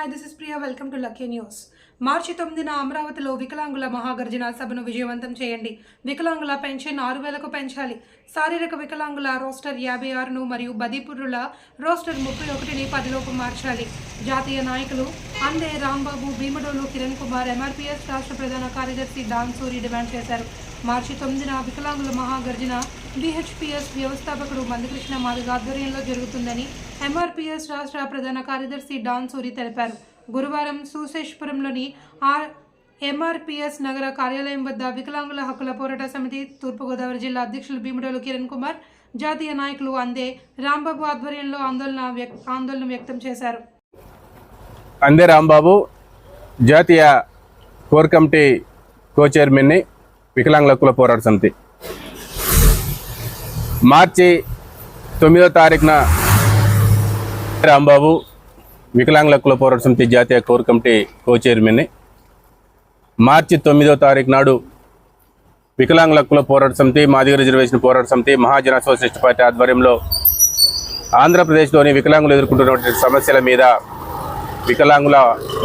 Hi this is Priya welcome to Lucky news మార్చి తొమ్మిదిన అమరావతిలో వికలాంగుల మహాగర్జన సభను విజయవంతం చేయండి. వికలాంగుల పెన్షన్ ఆరు వేలకు పెంచాలి. శారీరక వికలాంగుల రోస్టర్ యాభై ఆరును మరియు బదిపురుల రోస్టర్ ముప్పై ఒకటిని పదిలోపు మార్చాలి. జాతీయ నాయకులు అందే రాంబాబు భీమడోలు కిరణ్ కుమార్ ఎంఆర్పీఎస్ రాష్ట్ర ప్రధాన కార్యదర్శి దాన్ సూరి డిమాండ్ చేశారు. మార్చి తొమ్మిదిన వికలాంగుల మహాగర్జన బీహెచ్పిఎస్ వ్యవస్థాపకుడు మందకృష్ణ మాదిగ ఆధ్వర్యంలో జరుగుతుందని ఎంఆర్పిఎస్ రాష్ట్ర ప్రధాన కార్యదర్శి డాన్ సూరి తెలిపారు. గురువారం సూసేశ్వరంలోని ఆర్ ఎంఆర్పిఎస్ నగర కార్యాలయం వద్ద వికలాంగుల హక్కుల పోరాట సమితి తూర్పుగోదావరి జిల్లా అధ్యక్షులు భీముడోలు కిరణ్ కుమార్ జాతీయ నాయకులు అందే రాంబాబు ఆధ్వర్యంలో ఆందోళన వ్యక్ ఆందోళన వ్యక్తం చేశారు. అందే రాంబాబు జాతీయ కోర్ కమిటీ కో చైర్మన్ని వికలాంగుల హక్కుల పోరాట సమితి. మార్చి తొమ్మిదో తారీఖున రాంబాబు వికలాంగుల హక్కుల పోరాట సమితి జాతీయ కోర్ కమిటీ కో చైర్మన్ని మార్చి తొమ్మిదో తారీఖు నాడు వికలాంగుల హక్కుల పోరాట సమితి మాదిగ రిజర్వేషన్ పోరాట సమితి మహాజన సోషలిస్ట్ పార్టీ ఆధ్వర్యంలో ఆంధ్రప్రదేశ్లోని వికలాంగులు ఎదుర్కొంటున్నటువంటి సమస్యల మీద వికలాంగుల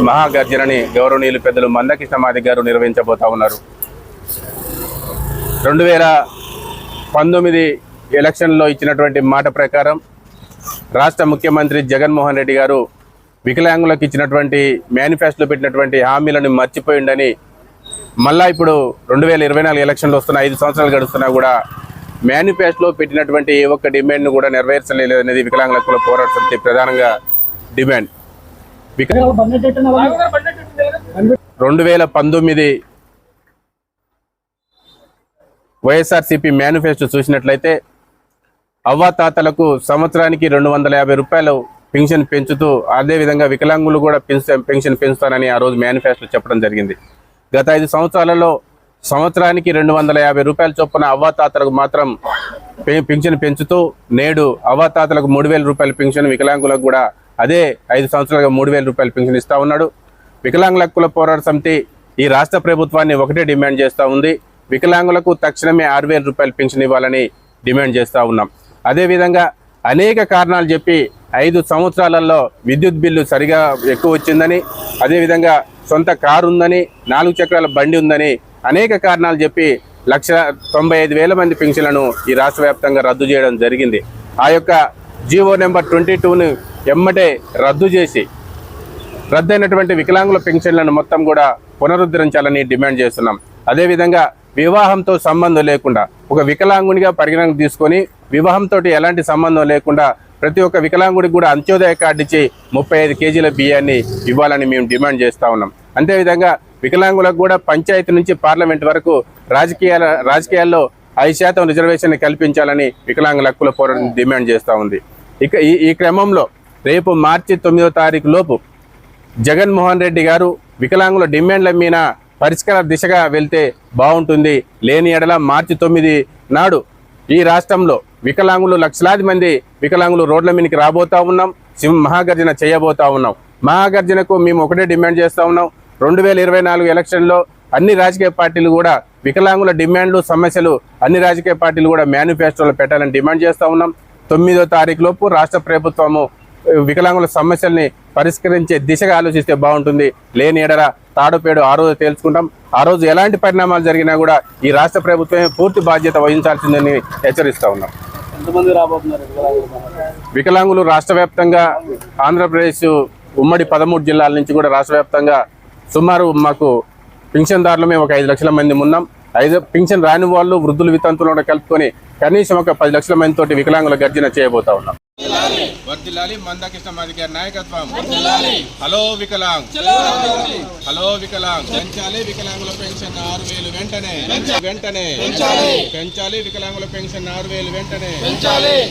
మహాగర్జనని గౌరవనీయులు పెద్దలు మందకృష్ణ మాది గారు నిర్వహించబోతా ఉన్నారు. రెండు వేల పంతొమ్మిది ఎలక్షన్లో ఇచ్చినటువంటి మాట ప్రకారం రాష్ట్ర ముఖ్యమంత్రి జగన్మోహన్ రెడ్డి గారు వికలాంగులకు ఇచ్చినటువంటి మేనిఫెస్టోలో పెట్టినటువంటి హామీలను మర్చిపోయిండని మళ్ళా ఇప్పుడు రెండు వేల ఇరవై నాలుగు ఎలక్షన్లు వస్తున్న ఐదు సంవత్సరాలు గడుస్తున్నా కూడా మేనిఫెస్టోలో పెట్టినటువంటి ఏ ఒక్క డిమాండ్ను కూడా నెరవేర్చలేదనేది వికలాంగుల హక్కుల పోరాట సమితి ప్రధానంగా డిమాండ్. రెండు వేల పంతొమ్మిది వైఎస్ఆర్సీపీ మేనిఫెస్టో చూసినట్లయితే అవ్వాతాతలకు సంవత్సరానికి రెండు వందల యాభై రూపాయలు పెన్షన్ పెంచుతూ అదేవిధంగా వికలాంగులు కూడా పెన్షన్ పెన్షన్ పెంచుతానని ఆ రోజు మేనిఫెస్టో చెప్పడం జరిగింది. గత ఐదు సంవత్సరాలలో సంవత్సరానికి రెండు వందల యాభై రూపాయల చొప్పున అవ్వాతాతలకు మాత్రం పె- పెన్షన్ పెంచుతూ నేడు అవ్వాతాతలకు మూడు వేల రూపాయల పెన్షన్ వికలాంగులకు కూడా అదే ఐదు సంవత్సరాలుగా మూడు వేల రూపాయల పెన్షన్ ఇస్తూ ఉన్నాడు. వికలాంగుల హక్కుల పోరాట సమితి ఈ రాష్ట్ర ప్రభుత్వాన్ని ఒకటే డిమాండ్ చేస్తూ ఉంది. వికలాంగులకు తక్షణమే ఆరు వేల రూపాయలు పెన్షన్ ఇవ్వాలని డిమాండ్ చేస్తూ ఉన్నాం. అదేవిధంగా అనేక కారణాలు చెప్పి ఐదు సంవత్సరాలలో విద్యుత్ బిల్లు సరిగా ఎక్కువ వచ్చిందని అదేవిధంగా సొంత కారు ఉందని నాలుగు చక్రాల బండి ఉందని అనేక కారణాలు చెప్పి లక్ష తొంభై ఐదు వేల మంది పెన్షన్లను ఈ రాష్ట్ర వ్యాప్తంగా రద్దు చేయడం జరిగింది. ఆ యొక్క జీవో నెంబర్ ట్వంటీ టూను ఎమ్మటే రద్దు చేసి రద్దయినటువంటి వికలాంగుల పెన్షన్లను మొత్తం కూడా పునరుద్ధరించాలని డిమాండ్ చేస్తున్నాం. అదేవిధంగా వివాహంతో సంబంధం లేకుండా ఒక వికలాంగునిగా పరిగణన తీసుకొని వివాహంతో ఎలాంటి సంబంధం లేకుండా ప్రతి ఒక్క వికలాంగుడికి కూడా అంత్యోదయ కార్డు ఇచ్చి ముప్పై ఐదు కేజీల బియ్యాన్ని ఇవ్వాలని మేము డిమాండ్ చేస్తూ ఉన్నాం. అంతేవిధంగా వికలాంగులకు కూడా పంచాయతీ నుంచి పార్లమెంట్ వరకు రాజకీయాల రాజకీయాల్లో ఐదు శాతం రిజర్వేషన్ కల్పించాలని వికలాంగుల హక్కుల పోరాటం డిమాండ్ చేస్తూ ఉంది. ఇక ఈ ఈ క్రమంలో రేపు మార్చి తొమ్మిదో తారీఖు లోపు జగన్మోహన్ రెడ్డి గారు వికలాంగుల డిమాండ్ల మీద పరిష్కార దిశగా వెళ్తే బాగుంటుంది. లేని ఎడల మార్చి తొమ్మిది నాడు ఈ రాష్ట్రంలో వికలాంగులు లక్షలాది మంది వికలాంగులు రోడ్ల మీదకి రాబోతా ఉన్నాం. సింహ మహాగర్జన చేయబోతా ఉన్నాం. మహాగర్జనకు మేము ఒకటే డిమాండ్ చేస్తూ ఉన్నాం. రెండు వేల ఇరవై నాలుగు ఎలక్షన్లో అన్ని రాజకీయ పార్టీలు కూడా వికలాంగుల డిమాండ్లు సమస్యలు అన్ని రాజకీయ పార్టీలు కూడా మేనిఫెస్టోలో పెట్టాలని డిమాండ్ చేస్తూ ఉన్నాం. తొమ్మిదో తారీఖు లోపు రాష్ట్ర ప్రభుత్వము వికలాంగుల సమస్యల్ని పరిష్కరించే దిశగా ఆలోచిస్తే బాగుంటుంది. లేని ఎడర తాడుపేడు ఆ రోజు తేల్చుకుంటాం. ఆ రోజు ఎలాంటి పరిణామాలు జరిగినా కూడా ఈ రాష్ట్ర ప్రభుత్వమే పూర్తి బాధ్యత వహించాల్సిందని హెచ్చరిస్తా ఉన్నాం. వికలాంగులు రాష్ట్ర వ్యాప్తంగా ఆంధ్రప్రదేశ్ ఉమ్మడి పదమూడు జిల్లాల నుంచి కూడా రాష్ట్ర వ్యాప్తంగా సుమారు మాకు పింఛన్దారులు మేము ఒక ఐదు లక్షల మంది ఉన్నాం. ఐదు పింఛన్ రాని వాళ్ళు వృద్ధులు వితంతులు కూడా కలుపుకొని కనీసం ఒక పది లక్షల మంది తోటి వికలాంగుల గర్జన చేయబోతా ఉన్నాం. వర్దిల్లాలి మందకృష్ణ మాది గారి నాయకత్వం హలో వికలాంగ్. హలో వికలాంగ్. పెంచాలి వికలాంగుల పెన్షన్ ఆరు వేలు వెంటనే. వెంటనే. పెంచాలి. వికలాంగుల పెన్షన్ ఆరు వేలు వెంటనే.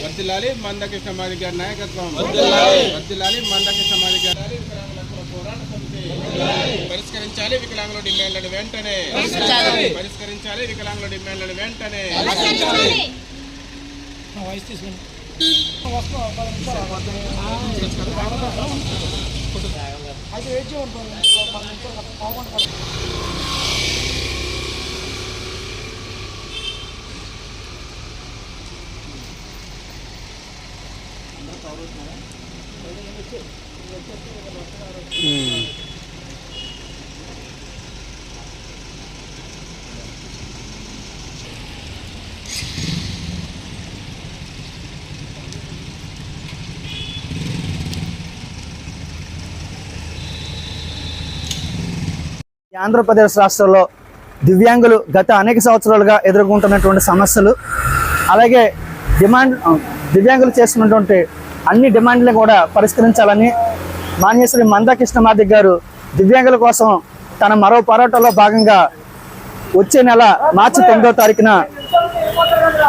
వర్దిల్లాలి మందకృష్ణ మాది గారి నాయకత్వం వర్దిల్లాలి మందకృష్ణ మాది గారి వికలాంగుల పోరాట సమితి. పరిష్కరించాలి. వికలాంగుల డిమాండ్లను వెంటనే. అయితే వెయిట్ చేయండి పది నిమిషాలు పవన్ అందరూ కవర్ అవుతున్నారా వచ్చే వచ్చేస్తే వస్తున్నారు ఆంధ్రప్రదేశ్ రాష్ట్రంలో దివ్యాంగులు గత అనేక సంవత్సరాలుగా ఎదుర్కొంటున్నటువంటి సమస్యలు అలాగే డిమాండ్ దివ్యాంగులు చేస్తున్నటువంటి అన్ని డిమాండ్లను కూడా పరిష్కరించాలని మాన్యశ్రీ మందాకృష్ణ మాదిక్ గారు దివ్యాంగుల కోసం తన మరో పోరాటంలో భాగంగా వచ్చే నెల మార్చి తొమ్మిదో తారీఖున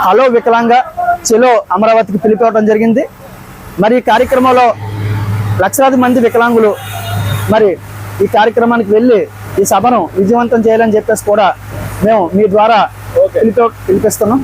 హలో వికలాంగ చెలో అమరావతికి పిలిపివ్వడం జరిగింది. మరి ఈ కార్యక్రమంలో లక్షలాది మంది వికలాంగులు మరి ఈ కార్యక్రమానికి వెళ్ళి ఈ సభను విజయవంతం చేయాలని చెప్పేసి కూడా మేము మీ ద్వారా పిలిపి పిలిపిస్తున్నాం.